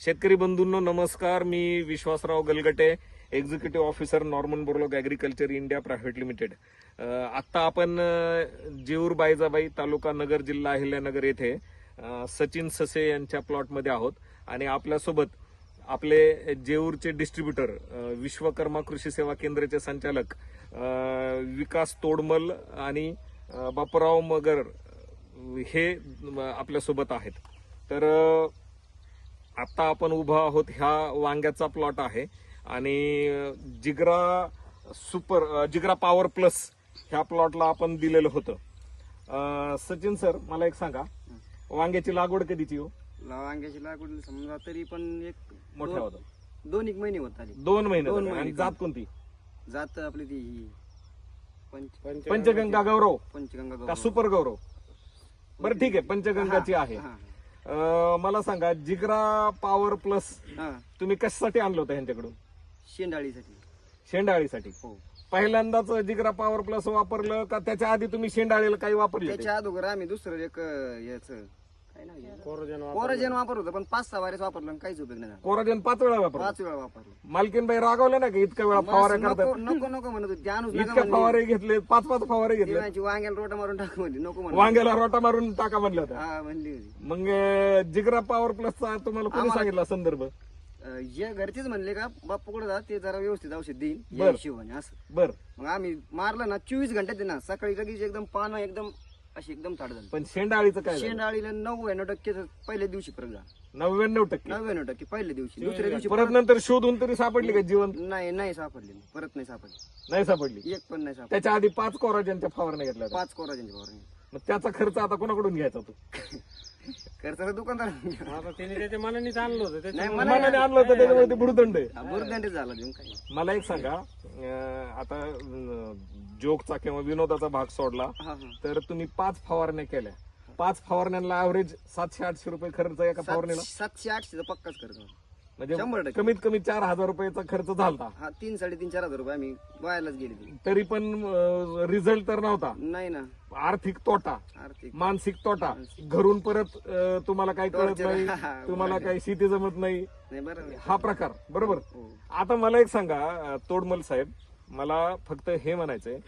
शेतकरी बंधूंनो नमस्कार. मी Vishwasrao Galgate executive officer Norman Borlaug agriculture India private limited आत्ता आपण जेऊर बायजाबाई तालुका नगर जिल्हा अहिल्यानगर येथे सचिन ससे यांच्या प्लॉटमध्ये आहोत. आणि आपल्यासोबत आपले जेऊरचे डिस्ट्रीब्युटर विश्वकर्मा कृषी सेवा केंद्राचे संचालक विकास तोडमल आणि अ, बापूराव मगर हे आपल्यासोबत आहेत. तर आता आपण उभा आहोत ह्या वांग्याचा प्लॉट आहे. आणि Jigra super Jigra power plus ह्या प्लॉटला आपण दिलेलं होतं. सचिन सर मला एक सांगा. वांग्याची लागवड कधीची हो? वांग्याची लागवड समजा तरी पण एक मोठ्या होतं दोन एक महिने होत आले. दोन महिने दोन झाले. महिने. आणि जात कोणती? जात आपली ती ही पंच पंचगंगा गौरव. पंचगंगा का गौरव. सुपर गौरव? बरं ठीक आहे. पंचगंगाची आहे. हा, अ, मला सांगा जिग्रा पॉवर प्लस हा. तुम्ही कशासाठी आणलं होतं ह्यांच्याकडून? शेंडाळीसाठी. शेंडाळीसाठी. हो. पहिल्यांदाच जिग्रा पॉवर प्लस वापरलं का त्याच्या आधी तुम्ही शेंडाळीला काही वापरले? त्याच्या अगोदर आम्ही दुसरं एक याच कोरोजन वापर होतं पण पाच सहा वारेच वापरलं आणि काहीच उपयोग नाही झाला. कोराजन पाच वेळा वापरलं. पाच वेळा वापरलं. मालकीनबाई रागवले ना की इतक्या वेळा फवारे नको करतात? नको नको म्हणत होती. नका म्हणली. फवारे घेतले पाच पाच फवारे घेतले. वांग्याला रोटा मारून टाक म्हणली. नको म्हणली वांग्याला रोटा मारून टाका म्हणलं होतं हा म्हणली होती. मग अं, जिग्रा पॉवर प्लसचा तुम्हाला कोणी सांगितला संदर्भ? अं, जे घरचेच म्हणले का बाप्पा कुठे जा ते जरा व्यवस्थित औषध देईल. या हिशोबाने असं. बर. मग आम्ही मारलं ना चोवीस घंट्यात आहे ना सकाळी लगेच एकदम पानं एकदम अशी एकदम ताड झाली. पण शेंडाळीचं काय झालं? शेंडाळीला नव्याण्णव टक्के पहिल्या दिवशी फरक झाला. नव्याण्णव टक्के? नव्याण्णव टक्के पहिल्या दिवशी. दुसऱ्या दिवशी परत नंतर शोधून तरी सापडली का जीवन? नाही नाही सापडली. परत नाही सापडली. नाही सापडली? एक पण नाही सापडली. त्याच्या आधी पाच कोराजनच्या फवारण्या घेतल्या होत्या. पाच कोराजनची फवारणी मग त्याचा खर्च आता कोणाकडून घ्यायचा तू खर्चाचं दुकानदार आता त्याने त्याच्या मनानेच आणलं होतं. त्याच्या नाही मनाने मला आणलं होतं त्याच्यामुळे ते आहे. बुरदंडीच झाला देऊन काही मला एक सांगा अं, आता अं, जोकचा किंवा विनोदाचा भाग सोडला तर तुम्ही पाच फवारण्या केल्या. पाच फवारण्यांना ऍव्हरेज सातशे आठशे रुपये खर्च एका फवारणीला. सात- सातशे आठशेचा पक्काच खर्च म्हणजे. कमीत कमी चार हजार रुपयाचा खर्च झालता. हा तीन साडेतीन चार हजार रुपये आम्ही वायालाच गेले तरी पण रिझल्ट तर नव्हता. नाही ना. आर्थिक तोटा. आर्थिक. मानसिक तोटा. घरून परत तुम्हाला काही कळत. नाही. तुम्हाला काही शेती जमत नाही. हा प्रकार. बरोबर. हो. आता मला एक सांगा तोडमल साहेब. मला फक्त हे म्हणायचंय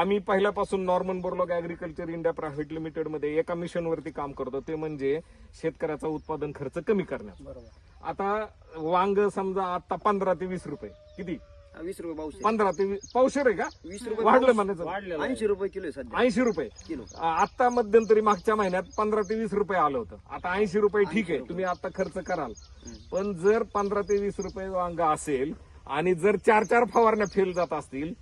आम्ही पहिल्यापासून Norman Borlaug agriculture India private लिमिटेडमध्ये एका मिशनवरती काम करतो. ते म्हणजे शेतकऱ्याचा उत्पादन खर्च कमी करण्यात आता वांग समजा आता पंधरा ते वीस रुपये. किती? वीस रुपये पंधरा ते वीस पावशेर आहे का? वीस रुपये वाढलं म्हणायचं. ऐंशी रुपये किलो ऐंशी रुपये. किलो. आता मध्यंतरी मागच्या महिन्यात पंधरा ते वीस रुपये आलं होतं. आता ऐंशी रुपये ठीक आहे. तुम्ही आता खर्च कराल. पण जर पंधरा ते वीस रुपये वांग असेल आणि जर चार चार फवारण्या फेल जात असतील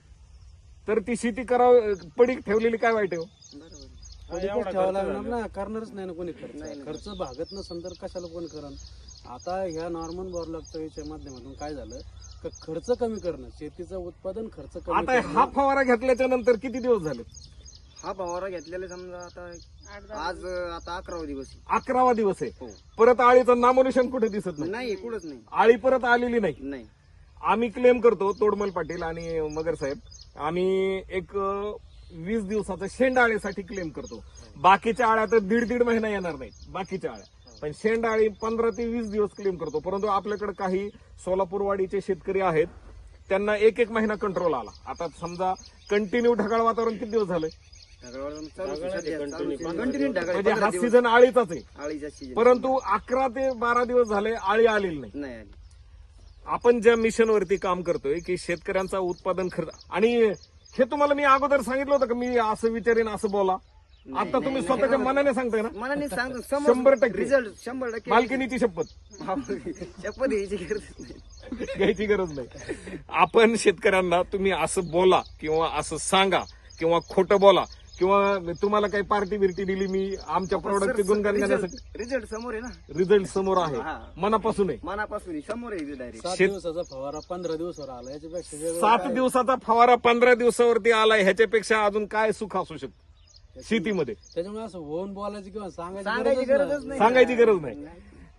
तर ती शेती करावं पडीक ठेवलेली काय वाईट आहे हो? ठेवावं लागणार ना करणारच नाही ना कोणी खर्च. खर्च भागत नसेल तर कशाला कोण करण आता ह्या नॉर्मल बॉर्लॉगच्या माध्यमातून काय झालं? का खर्च कमी करणं शेतीचं उत्पादन खर्च कमी आता करणं. हा फवारा घेतल्याच्या नंतर किती दिवस झाले? हा फवारा घेतलेला समजा आता आज अं, आता अकरावा दिवस आहे. अकरावा दिवस आहे. हो. परत आळीचं नामोनिशन कुठे दिसत नाही? नाही कुठंच नाही. आळी परत आलेली नाही. नाही. आम्ही क्लेम करतो तोडमल पाटील आणि मगर साहेब. आम्ही एक वीस दिवसाचा शेंडाळीसाठी क्लेम करतो. बाकीच्या आळ्या तर दीड दीड महिना येणार नाहीत बाकीच्या आळ्या. पण शेंडाळी पंधरा ते वीस दिवस क्लेम करतो. परंतु आपल्याकडे काही सोलापूरवाडीचे शेतकरी आहेत त्यांना एक एक महिना कंट्रोल आला. आता समजा कंटिन्यू ढगाळ वातावरण किती दिवस झालंय? कंटिन्यू म्हणजे हा सीझन आळीचाच आहे. आळीचा सीजन परंतु अकरा ते बारा दिवस झाले आळी आलेली नाही. नाही आपण ज्या मिशनवरती काम करतोय की शेतकऱ्यांचा उत्पादन खर्च आणि हे तुम्हाला मी अगोदर सांगितलं होतं का? मी असं विचारेन असं बोला. आता तुम्ही स्वतःच्या मनाने सांगताय ना? मनाने सांगतो शंभर टक्के. रिझल्ट शंभर टक्के. मालकीनीची शपथ. शपथ घ्यायची गरज नाही. घ्यायची गरज नाही. आपण शेतकऱ्यांना तुम्ही असं बोला किंवा असं सांगा किंवा खोटं बोला. किंवा तुम्हाला काही पार्टी बिर्टी दिली मी आमच्या प्रोडक्टचे गुणगान करण्यासाठी रिझल्ट समोर आहे ना. रिझल्ट समोर आहे. हा. मनापासून आहे. मनापासून समोर आहे डायरेक्ट सात शेत- दिवसाचा फवारा पंधरा दिवसावर आला याच्यापेक्षा वेगळं सात काय? दिवसाचा फवारा पंधरा दिवसावरती आलाय ह्याच्यापेक्षा अजून काय सुख असू शकतं? शेतीमध्ये. त्याच्यामुळे असं होऊन बोलायचं किंवा सांगायची सांगायची गरजच गरजच नाही. सांगायची गरज नाही.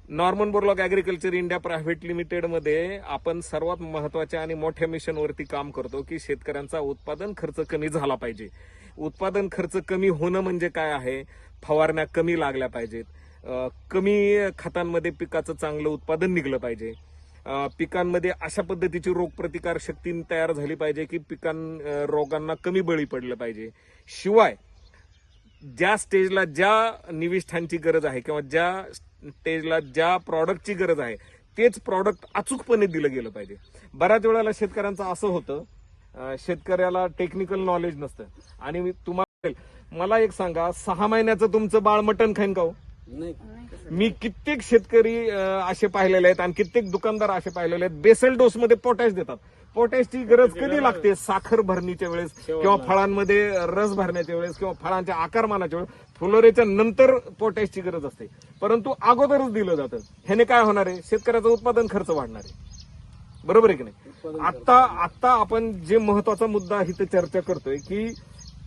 Norman Borlaug agriculture India private लिमिटेडमध्ये आपण सर्वात महत्त्वाच्या आणि मोठ्या मिशनवरती काम करतो की शेतकऱ्यांचा उत्पादन खर्च कमी झाला पाहिजे. उत्पादन खर्च कमी होणं म्हणजे काय आहे? फवारण्या कमी लागल्या पाहिजेत. कमी खतांमध्ये पिकाचं चांगलं उत्पादन निघलं पाहिजे. पिकांमध्ये अशा पद्धतीची रोगप्रतिकार शक्ती तयार झाली पाहिजे की पिकां रोगांना कमी बळी पडलं पाहिजे. शिवाय ज्या स्टेजला ज्या निविष्ठांची गरज आहे किंवा ज्या स्टेजला ज्या प्रॉडक्टची गरज आहे तेच प्रॉडक्ट अचूकपणे दिलं गेलं पाहिजे. बऱ्याच वेळेला शेतकऱ्यांचं असं होतं शेतकऱ्याला टेक्निकल नॉलेज नसतं. आणि तुम्हाला मला एक सांगा सहा महिन्याचं तुमचं बाळ मटण खाईन का हो? नाही. मी कित्येक शेतकरी असे पाहिलेले आहेत आणि कित्येक दुकानदार असे पाहिलेले आहेत. बेसल डोस मध्ये पोटॅश देतात. पोटॅशची गरज कधी लागते? साखर भरणीच्या वेळेस किंवा फळांमध्ये रस भरण्याच्या वेळेस किंवा फळांच्या आकारमानाच्या वेळेस फुलोरेच्या नंतर पोटॅशची गरज असते. परंतु अगोदरच दिलं जातं. ह्याने काय होणार आहे? शेतकऱ्याचं उत्पादन खर्च वाढणार आहे. बरोबर आहे की नाही? आता आता आपण जे महत्त्वाचा मुद्दा इथं चर्चा करतोय की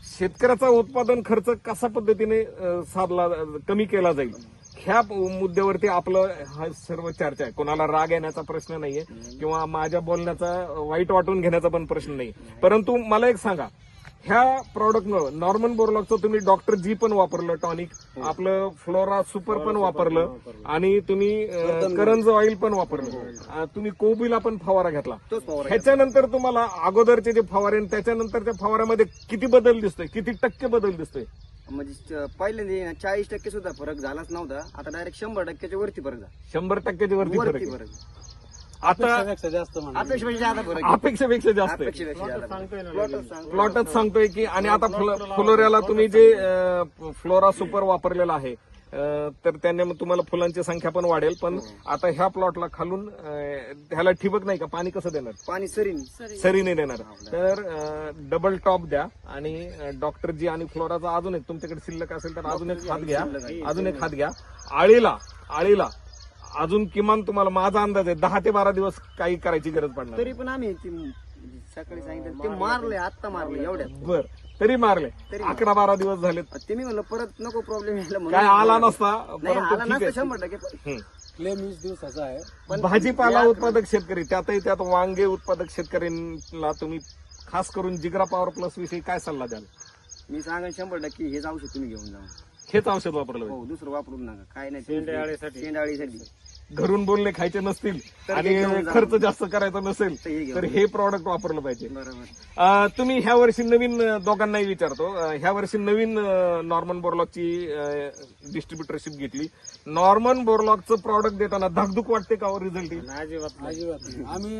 शेतकऱ्याचा उत्पादन खर्च कसा पद्धतीने साधला कमी केला जाईल? ह्या मुद्द्यावरती आपलं हा सर्व चर्चा आहे. कोणाला राग येण्याचा प्रश्न नाहीये किंवा माझ्या बोलण्याचा वाईट वाटून घेण्याचा पण प्रश्न नाही परंतु मला एक सांगा. ह्या प्रॉडक्टनं नॉर्मन बोरलॉकचं तुम्ही डॉक्टर जी पण वापरलं टॉनिक आपलं फ्लोरा सुपर पण वापरलं. आणि तुम्ही करंज ऑइल पण वापरलं. अं, तुम्ही कोबीला पण फवारा घेतला. ह्याच्यानंतर तुम्हाला अगोदरचे जे फवारे आणि त्याच्यानंतरच्या फवाऱ्यामध्ये किती बदल दिसतोय? किती टक्के बदल दिसतोय? म्हणजे पहिल्यांदा चाळीस टक्के सुद्धा फरक झालाच नव्हता. आता डायरेक्ट शंभर टक्क्याच्या वरती फरक झाला. शंभर टक्क्याच्या वरती. फरक आता अपेक्षापेक्षा जास्त अपेक्षेपेक्षा आहे. प्लॉटच सांगतो. प्लॉटच सांगतोय. की आणि आता फ्लो- फ्लोऱ्याला तुम्ही जे फ्लोरा सुपर वापरलेला आहे तर त्याने मग तुम्हाला फुलांची संख्या पण वाढेल पण आता ह्या प्लॉटला खालून ह्याला ठिबक नाही का? पाणी कसं देणार? पाणी सरीन. सरीने. देणार. तर डबल टॉप द्या आणि डॉक्टर जी आणि फ्लोराचा अजून एक तुमच्याकडे शिल्लक असेल तर अजून एक हात घ्या. अजून एक हात घ्या. आळीला आळीला अजून किमान तुम्हाला माझा अंदाज आहे दहा ते बारा दिवस काही करायची गरज पडणार तरी पण आम्ही ते सकाळी सांगितलं ते मारले आत्ता मारले एवढ्यात. बर तरी मारले. अकरा बारा दिवस झालेत. ते मी म्हणलं परत नको प्रॉब्लेम यायला म्हणून. काय आला नसता नाही परंतु आला ठीक नसता आहे शंभर टक्के पण हम्म. क्लेम वीस दिवसाचा आहे. पण भाजीपाला उत्पादक शेतकरी त्यातही त्यात वांगे उत्पादक शेतकऱ्यांना तुम्ही खास करून जिग्रा पॉवर प्लस विषयी काय सल्ला द्याल? मी सांगेन शंभर टक्के हेच औषध तुम्ही घेऊन जा हेच औषध वापरलं पाहिजे. हो दुसरं वापरून नका. काय नाही शेंडाळीसाठी शेंडाळीसाठी घरून बोलले खायचे नसतील आणि हे. खर्च जास्त करायचा नसेल तर हे हे प्रॉडक्ट वापरलं पाहिजे. तुम्ही ह्या वर्षी नवीन दोघांनाही विचारतो. ह्या वर्षी नवीन नॉर्मन बोरलॉकची डिस्ट्रीब्युटरशिप घेतली. नॉर्मन बोरलॉकचं प्रॉडक्ट देताना धाकधूक वाटते का रिझल्ट अजिबात नाही. आम्ही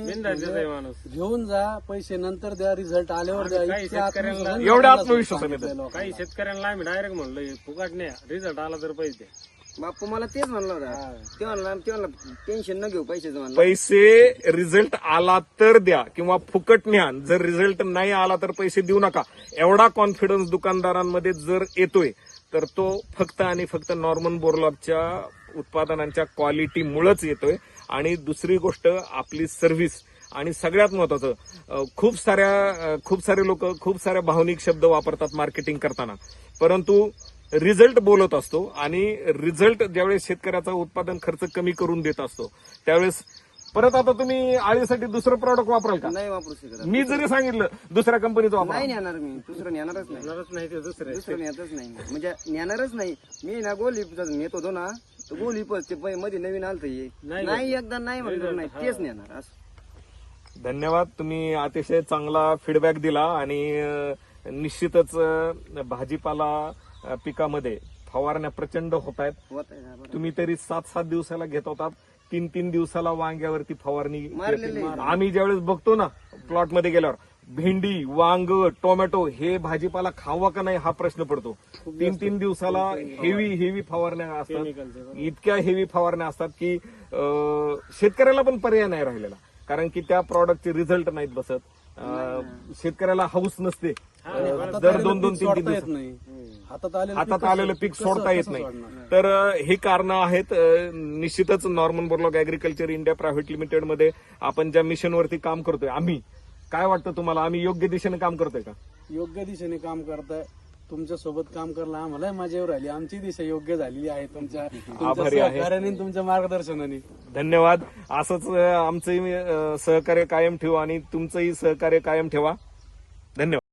घेऊन जा पैसे नंतर द्या रिझल्ट आल्यावर द्या. एवढ्या लोकांना. काही शेतकऱ्यांना आम्ही डायरेक्ट म्हणलं फुकाट नाही रिझल्ट आला तर पैसे द्या. बापू मला तेच म्हणलं होता. ते म्हणला ते म्हणलं टेन्शन न घेऊ पैशाचं म्हणलं. पैसे रिझल्ट आला तर द्या किंवा फुकट न्या. जर रिझल्ट नाही आला तर पैसे देऊ नका. एवढा कॉन्फिडन्स दुकानदारांमध्ये जर येतोय तर तो फक्त आणि फक्त नॉर्मन बोरलॉकच्या उत्पादनांच्या क्वालिटीमुळेच येतोय. आणि दुसरी गोष्ट आपली सर्व्हिस आणि सगळ्यात महत्वाचं खूप साऱ्या खूप सारे लोक खूप साऱ्या भावनिक शब्द वापरतात मार्केटिंग करताना. परंतु रिझल्ट बोलत असतो आणि रिझल्ट ज्यावेळेस शेतकऱ्याचा उत्पादन खर्च कमी करून देत असतो त्यावेळेस परत आता तुम्ही आळीसाठी दुसरं प्रॉडक्ट वापराल का? नाही वापरू शकत मी जरी सांगितलं दुसऱ्या कंपनीचं वापरा. नाही नेणार मी. दुसरं नेणारच नाही. ते दुसरे. दुसरं नेतच नाही. म्हणजे नेणारच नाही. मी ना गोली नेत होतो ना तर गोली पण ते पै- मध्ये नवीन आलत हे. नाही नाही एकदा नाही म्हणलं नाही. तेच नेणार. असं. धन्यवाद. तुम्ही अतिशय चांगला फीडबॅक दिला आणि अं, निश्चितच अं, भाजीपाला पिकामध्ये फवारण्या प्रचंड होत आहेत. तुम्ही तरी सात सात दिवसाला घेत होतात. तीन तीन दिवसाला वांग्यावरती फवारणी. आम्ही ज्यावेळेस बघतो ना प्लॉटमध्ये गेल्यावर भेंडी वांग टोमॅटो हे भाजीपाला खावा का नाही हा प्रश्न पडतो. तीन तीन दिवसाला हेवी हेवी फवारण्या असतात. इतक्या हेवी फवारण्या असतात की शेतकऱ्याला पण पर्याय नाही राहिलेला. कारण की त्या प्रॉडक्टचे रिझल्ट नाहीत बसत. शेतकऱ्याला हाऊस नसते. दर दोन दोन तीन तीन दिवस हातात आलेलं हातात पीक आलेलं सोडता येत नाही? तर ही कारणं आहेत निश्चितच Norman Borlaug agriculture India private लिमिटेडमध्ये आपण ज्या मिशनवरती काम करतोय आम्ही. काय वाटतं तुम्हाला? आम्ही योग्य दिशेने काम करतोय का? योग्य दिशेने काम करताय. तुमच्यासोबत काम करायला आम्हाला मजा येऊ राहिली आमची दिशा योग्य झालेली आहे तुमच्या तुमच्या आभारी आहे. सहकार्याने तुमच्या मार्गदर्शनाने. धन्यवाद. असंच आमचंही सहकार्य कायम ठेवा आणि तुमचंही सहकार्य कायम ठेवा. धन्यवाद.